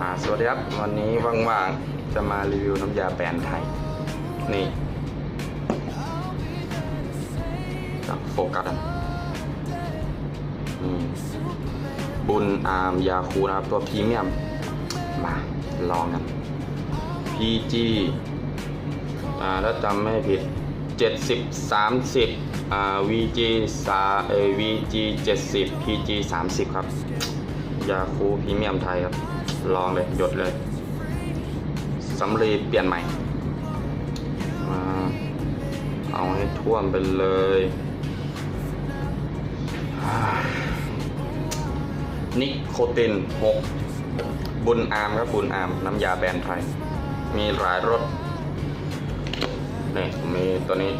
อ่าสวัสดีครับ วันนี้ว่างๆ จะมารีวิวน้ำยาแบรนไทย นี่โฟกัสนี่บุญอาร์มยาคูนะครับ ตัวพรีเมียม มา ลองกัน PG อ่าถ้าจำไม่ผิด 70 30อ่า VG สาเออ VG 70 PG 30 ครับ ยาคูพรีเมียมไทยครับ ลองเลยหยดเลยสำลีเปลี่ยนใหม่มาเอาให้ท่วมไปเลย นิโคติน 6 บุญอามครับบุญอาม น้ำยาแบรนด์ไทย มีหลายรสนี่มีตัวนี้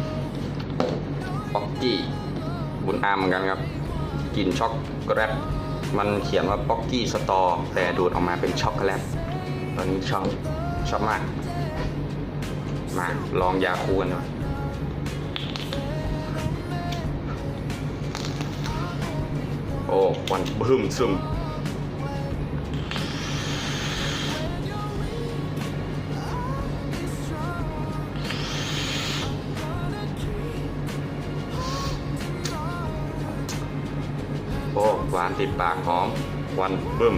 ป๊อกกี้ บุญอามเหมือนกันครับกลิ่นช็อกโกแลต มันเขียนว่าป๊อกกี้สตอแต่ดูดออกมาเป็นช็อกโกแลตตอนนี้ชอบชอบมาก มาลองยาคูกันหน่อยโอ้ควันบึ้มซึม หวานติดปากหอมวันบึ้ม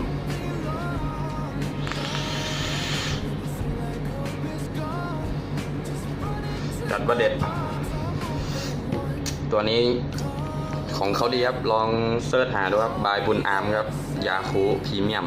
จัดประเด็ด ตัวนี้ของเขาดีครับ ลองเสิร์ชหาดูครับ บายบุญอาร์มครับ ยาคูพรีเมียม